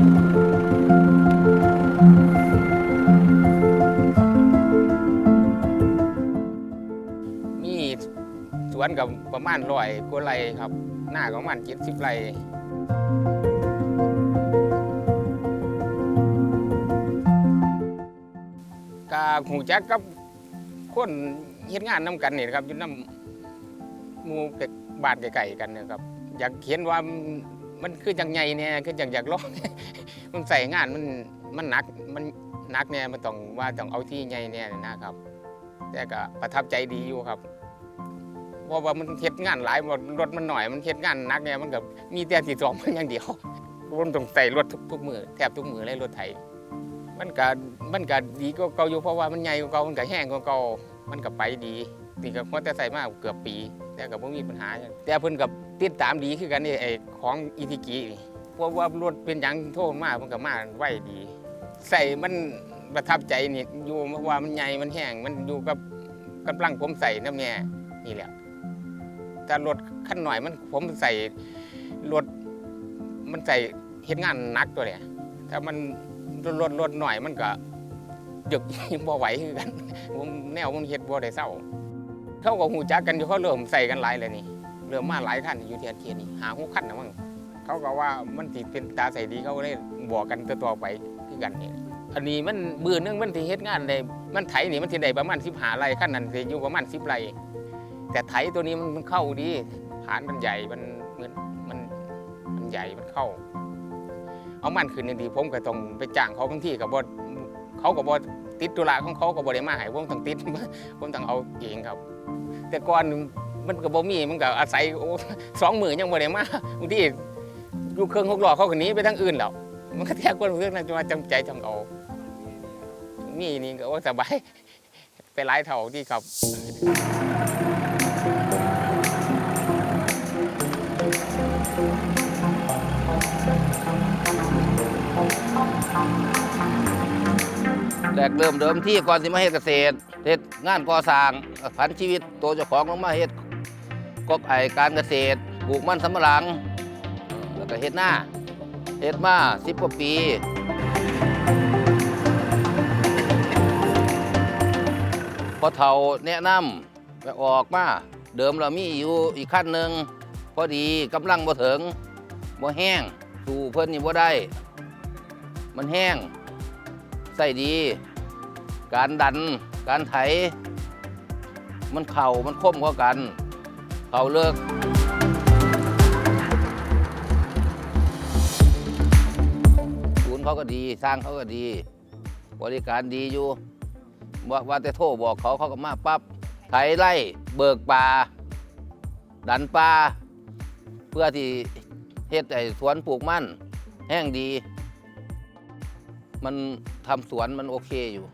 มีสวนกับประมาณร้อยกว่าไร่ครับ หน้าของมันเจ็ดสิบไร่กาหูจักกับคนเฮ็ดงานนำกันนี่นะครับอยู่นำหมู่กบ้านไกลๆกันนะครับ อยากเห็นว่า มันมันคือจังใหญ่เนี่ยคือจังอยากลอง มันใส่งานมันมันหนักมันหนักเนี่ยมันต้องว่าต้องเอาที่ใหญ่เนี่ยนะครับ แต่ก็ประทับใจดีอยู่ครับเพราะว่ามันเฮ็ดงานหลายบ่รถมันหน่อยมันเฮ็ดงานหนักเนี่ยมันก็มีแต่ที่สองมันอย่างเดียวมันต้องใส่รถทุกทุกมือแทบทุกมือเลยรถไถมันก็มันก็ดีก็เก่าอยู่เพราะว่ามันใหญ่กว่าเก่ามันก็แห้งกว่าเก่ามันก็ไปดีนี่ก็พอแต่ใส่มาเกือบปี แต่ก็บ่มีปัญหาหยังแต่เพิ่นก็ติดตามดีคือกันนี่ไอ้ของอีทิกินี่เพราะว่ารถเป็นหยังโทรมามันก็มาไวดี ใส่มันประทับใจนี่อยู่เพราะว่ามันใหญ่มันแห้งมันอยู่กับกำลังผมใส่น้ำแน่นี่แหละแต่รถคันหน่อยมันผมใส่รถมันใส่เฮ็ดงานหนักตัวเนี่ยถ้ามันรถรถหน่อยมันก็ดึกบ่ไหวคือกันผมแนวมันเฮ็ดบ่ได้เศร้า เขาก็หูจักกันอยู่เขาเริ่มใส่กันหลายเลยนี่เริ่มมาหลายขั้นอยู่ที่อันเคียนี่หาหูขั้นนะมั้งเขาก็ว่ามันติดเป็นตาใส่ดีเขาเลยบอกกันต่อไปคือกันนี่อันนี้มันมือเนึงมันที่เฮ็ดงานได้มันไถนี่มันที่ได้ประมาณสิบหาไรขั้นนั้นสิอยู่ประมาณสิบไรแต่ไถตัวนี้มันเข้าดีฐานมันใหญ่มันเหมือนมันมันใหญ่มันเข้า เอามันขึ้นดีผมก็ต้องไปจ้างเขาบางที่กับบเขากับบติดตุลาของเขากับบริมาให้ผมต้องติดผมต้องเอาเองครับ แต่ก่อนมันก็บ่มีมันก็อาศัยสองหมื่นยังบ่ได้มาบางทีอยู่เครื่องหกล้อเขาคนนี้ไปทั้งอื่นแล้วมันก็แทกคนเรื่องนั้นจะมาจำใจจังเอามีนี่ก็สบายไปหลายเท่าที่ครับ แรกเริ่มเดิมที่ก่อนสิมาเฮ็ดเกษตรเฮ็ดงานก่อสร้างผันชีวิตตัวเจ้าของลงมาเฮ็ดกบไอการเกษตรปลูกมันสำปะหลังแล้วก็เฮ็ดหน้าเฮ็ดมาสิบกว่าปี พอเฒ่าแนะนำไปออกมาเดิมเรามีอยู่อีกขั้นหนึ่งพอดีกำลังบ่ถึงบ่แห้งสู่เพิ่นนี่บ่ได้ มันแห้ง ใส่ดี การดัน การไถ มันเข่ามันคมกว่ากัน เข่าเลิกศูนย์เขาก็ดีสร้างเขาก็ดี บริการดีอยู่ว่าว่าแต่โทรบอกเขาเขาก็มาปั๊บไถไล่เบิกป่า ดันป่าเพื่อที่เฮ็ดไอ้สวนปลูกมันแห้งดี มันทำสวนมันโอเคอยู่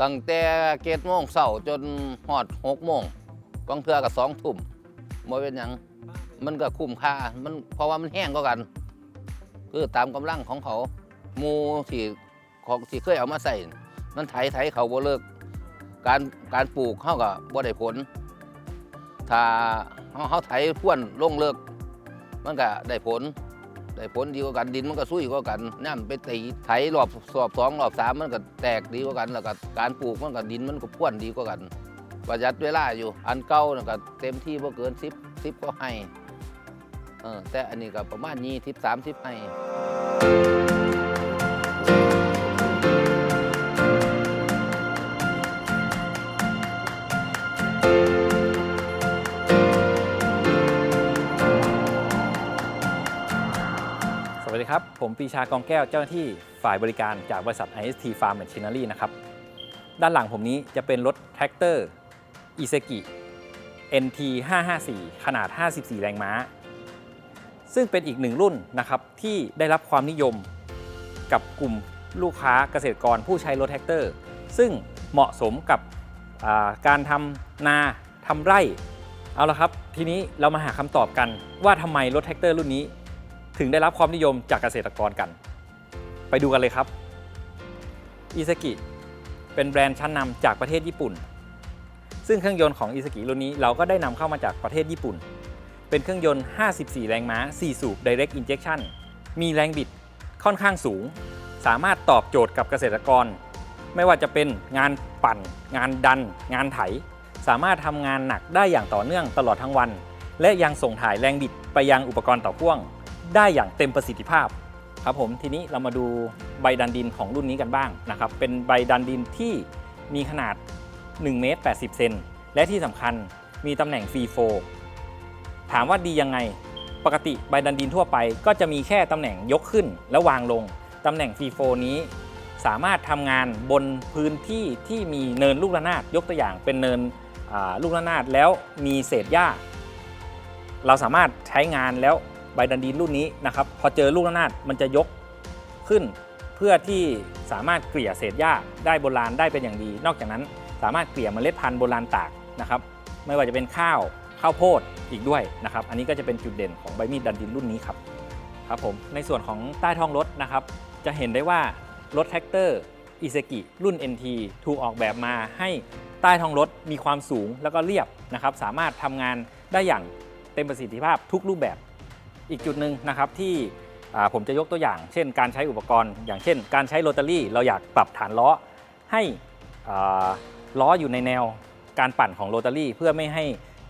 ตั้งแต่เกตโมงเสาร์จนหอดหกโมงบางเทือกับสองทุ่มบ่เป็นหยังมันก็คุ้มค่ามันเพราะว่ามันแห้งก็กัน คือตามกำลังของเขาหมูที่ของที่เคยเอามาใส่ มันไถไถเขาบ่เลิก การการปลูกเขาก็บ่ได้ผล ถ้าเขาเขาไถพ่วนลงเลิก มันก็ได้ผล ได้ผลดีกว่ากันดินมันก็สู้กว่ากันน้ำไปตีไถรอบสอบสองรอบสามมันก็แตกดีกว่ากัน แล้วก็การปลูกมันก็ดินมันก็พ่วนดีกว่ากัน ประหยัดเวลาอยู่ อันเก่านะก็เต็มที่พอเกินสิบสิบก็ให้เออแต่อันนี้ก็ประมาณยี่สิบสามสิบให้ วัสดีครับ ผมปีชากองแก้วเจ้าหน้าที่ฝ่ายบริการจากบริษัท IST Farm Machinery นะครับ ด้านหลังผมนี้จะเป็นรถแท็กเตอร์ i s e k i NT 554 ขนาด 54 แรงม้า ซึ่งเป็นอีกหนึ่งรุ่นนะครับที่ได้รับความนิยมกับกลุ่มลูกค้าเกษตรกรผู้ใช้รถแท็กเตอร์ ซึ่งเหมาะสมกับการทำนาทำไร่ เอาละครับ ทีนี้เรามาหาคำตอบกันว่าทำไมรถแท็กเตอร์รุ่นนี้ ถึงได้รับความนิยมจากเกษตรกรกัน ไปดูกันเลยครับอิซากิเป็นแบรนด์ชั้นนำจากประเทศญี่ปุ่น ซึ่งเครื่องยนต์ของอิซากิรุ่นนี้เราก็ได้นำเข้ามาจากประเทศญี่ปุ่น เป็นเครื่องยนต์ 54 แรงม้า 4 สูบ Direct Injection มีแรงบิดค่อนข้างสูง สามารถตอบโจทย์กับเกษตรกร ไม่ว่าจะเป็นงานปั่น งานดัน งานไถ สามารถทำงานหนักได้อย่างต่อเนื่องตลอดทั้งวัน และยังส่งถ่ายแรงบิดไปยังอุปกรณ์ต่อพ่วง ได้อย่างเต็มประสิทธิภาพครับผมทีนี้เรามาดูใบดันดินของรุ่นนี้กันบ้างนะครับเป็นใบดันดินที่มีขนาด1เมตร80 เซนและที่สำคัญมีตำแหน่งฟรีโฟถามว่าดียังไงปกติใบดันดินทั่วไป ก็จะมีแค่ตำแหน่งยกขึ้นแล้ววางลงตำแหน่งฟรีโฟนี้ สามารถทำงานบนพื้นที่ที่มีเนินลูกระนาดยกตัวอย่างเป็นเนินลูกระนาดแล้วมีเศษหญ้า เราสามารถใช้งานแล้ว ใบดันดินรุ่นนี้นะครับพอเจอลูกระนาดมันจะยกขึ้น เพื่อที่สามารถเกลี่ยเศษหญ้าได้โบราณได้เป็นอย่างดี นอกจากนั้นสามารถเกลี่ยเมล็ดพันธุ์โบราณตากนะครับไม่ว่าจะเป็นข้าวข้าวโพดอีกด้วยนะครับ อันนี้ก็จะเป็นจุดเด่นของใบมีดดันดินรุ่นนี้ครับครับผมในส่วนของใต้ท้องรถนะครับ จะเห็นได้ว่ารถแท็กเตอร์อิเซกิรุ่น NT ถูกออกแบบมาให้ใต้ท้องรถมีความสูงแล้วก็เรียบนะครับ สามารถทำงานได้อย่างเต็มประสิทธิภาพทุกรูปแบบ อีกจุดหนึ่งนะครับที่ผมจะยกตัวอย่าง เช่น การใช้อุปกรณ์ อย่างเช่น การใช้โรตารี่ เราอยากปรับฐานล้อให้ล้ออยู่ในแนวการปั่นของโรตารี่ เพื่อไม่ให้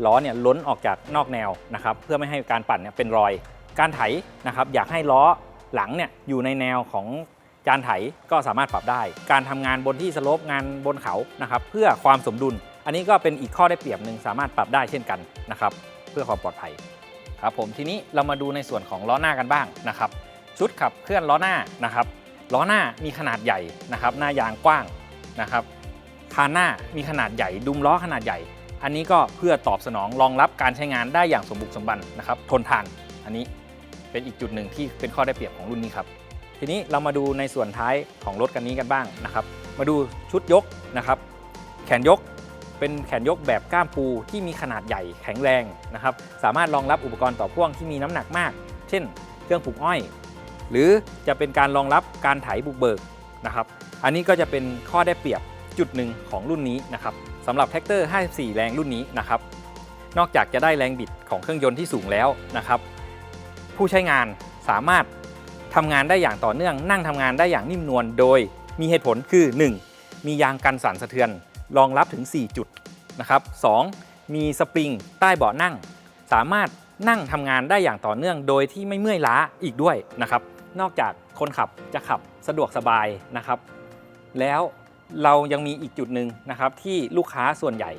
ล้อเนี่ยล้นออกจากนอกแนวนะครับเพื่อไม่ให้การปั่นเนี่ยเป็นรอย การไถนะครับอยากให้ล้อหลังเนี่ยอยู่ในแนวของจานไถก็สามารถปรับได้ การทำงานบนที่สโลปงานบนเขานะครับเพื่อความสมดุล อันนี้ก็เป็นอีกข้อได้เปรียบหนึ่งสามารถปรับได้เช่นกันนะครับเพื่อความปลอดภัย ครับผมทีนี้เรามาดูในส่วนของล้อหน้ากันบ้างนะครับ ชุดขับเคลื่อนล้อหน้านะครับล้อหน้ามีขนาดใหญ่นะครับ หน้ายางกว้างนะครับคานหน้ามีขนาดใหญ่ ดุมล้อขนาดใหญ่ อันนี้ก็เพื่อตอบสนองรองรับการใช้งานได้อย่างสมบุกสมบันนะครับ ทนทาน อันนี้เป็นอีกจุดหนึ่งที่เป็นข้อได้เปรียบของรุ่นนี้ครับ ทีนี้เรามาดูในส่วนท้ายของรถกันนี้กันบ้างนะครับ มาดูชุดยกนะครับ แขนยก เป็นแขนยกแบบก้ามปูที่มีขนาดใหญ่แข็งแรงนะครับ สามารถรองรับอุปกรณ์ต่อพ่วงที่มีน้ำหนักมาก เช่น เครื่องปลูกอ้อย หรือจะเป็นการรองรับการไถบุกเบิกนะครับ อันนี้ก็จะเป็นข้อได้เปรียบจุดหนึ่งของรุ่นนี้นะครับสำหรับแท็กเตอร์ 54 แรงรุ่นนี้นะครับ นอกจากจะได้แรงบิดของเครื่องยนต์ที่สูงแล้วนะครับ ผู้ใช้งานสามารถทำงานได้อย่างต่อเนื่อง นั่งทำงานได้อย่างนิ่มนวลโดยมีเหตุผลคือ 1. มียางกันสั่นสะเทือน รองรับถึง 4 จุดนะครับ 2. มีสปริงใต้เบาะนั่ง สามารถนั่งทำงานได้อย่างต่อเนื่องโดยที่ไม่เมื่อยล้าอีกด้วยนะครับ นอกจากคนขับจะขับสะดวกสบายนะครับ แล้วเรายังมีอีกจุดหนึ่งนะครับที่ลูกค้าส่วนใหญ่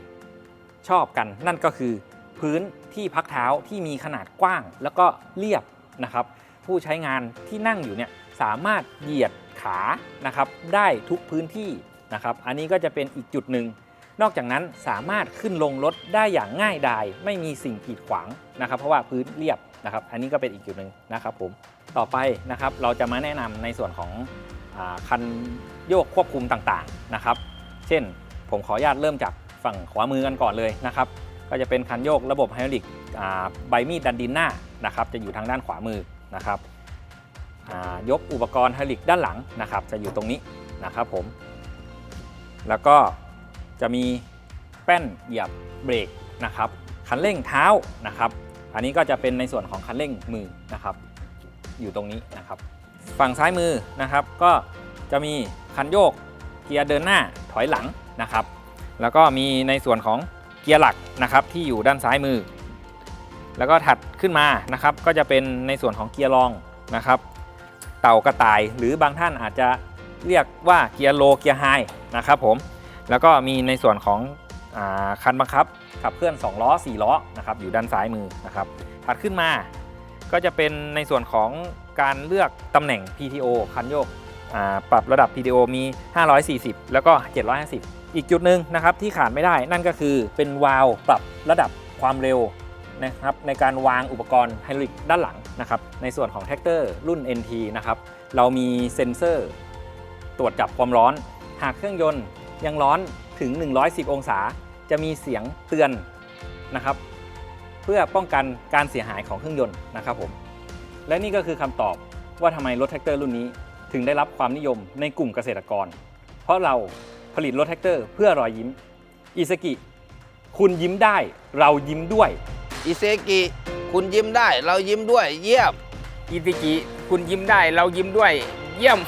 ชอบกัน นั่นก็คือพื้นที่พักเท้าที่มีขนาดกว้างแล้วก็เรียบนะครับ ผู้ใช้งานที่นั่งอยู่เนี่ยสามารถเหยียดขานะครับได้ทุกพื้นที่ นะครับ อันนี้ก็จะเป็นอีกจุดหนึ่ง นอกจากนั้นสามารถขึ้นลงรถได้อย่างง่ายดาย ไม่มีสิ่งกีดขวางนะครับ เพราะว่าพื้นเรียบนะครับ อันนี้ก็เป็นอีกจุดหนึ่งนะครับผม ต่อไปนะครับเราจะมาแนะนำในส่วนของอคันโยกควบคุมต่างๆนะครับ เช่น ผมขออนุญาตเริ่มจากฝั่งขวามือกันก่อนเลยนะครับ ก็จะเป็นคันโยกระบบไฮดรอลิกใบมีดดันดินหน้านะครับจะอยู่ทางด้านขวามือนะครับยกอุปกรณ์ไฮดรอลิกด้านหลังนะครับ จะอยู่ตรงนี้นะครับผม แล้วก็จะมีแป้นเหยียบเบรกนะครับ คันเร่งเท้านะครับ อันนี้ก็จะเป็นในส่วนของคันเร่งมือนะครับ อยู่ตรงนี้นะครับ ฝั่งซ้ายมือนะครับ ก็จะมีคันโยกเกียร์เดินหน้าถอยหลังนะครับ แล้วก็มีในส่วนของเกียร์หลักนะครับที่อยู่ด้านซ้ายมือ แล้วก็ถัดขึ้นมานะครับ ก็จะเป็นในส่วนของเกียร์รองนะครับ เต่ากระต่ายหรือบางท่านอาจจะ เรียกว่าเกียร์โลเกียร์ไฮนะครับผมแล้วก็มีในส่วนของอคันบังคับขับเคลื่อน 2 ล้อ 4 ล้อนะครับอยู่ด้านซ้ายมือนะครับถัดขึ้นมาก็จะเป็นในส่วนของการเลือกตำแหน่ง PTO คันโยกปรับระดับ PTO มี 540 แล้วก็ 750 อีกจุดหนึ่งนะครับที่ขาดไม่ได้นั่นก็คือเป็นวาล์วปรับระดับความเร็วนะครับในการวางอุปกรณ์ไฮดรอลิกด้านหลังนะครับในส่วนของแท็กเตอร์รุ่น NT นะครับเรามีเซ็นเซอร์ ตรวจจับความร้อน หากเครื่องยนต์ยังร้อนถึง 110 องศา จะมีเสียงเตือนนะครับ เพื่อป้องกันการเสียหายของเครื่องยนต์นะครับผมและนี่ก็คือคำตอบว่าทำไมรถแท็กเตอร์รุ่นนี้ ถึงได้รับความนิยมในกลุ่มเกษตรกร เพราะเราผลิตรถแท็กเตอร์เพื่อรอยยิ้มอิสกิ คุณยิ้มได้เรายิ้มด้วย อิเซกิคุณยิ้มได้ เรายิ้มด้วย เยี่ยม อิติกิคุณยิ้มได้เรายิ้มด้วย เยี่ยม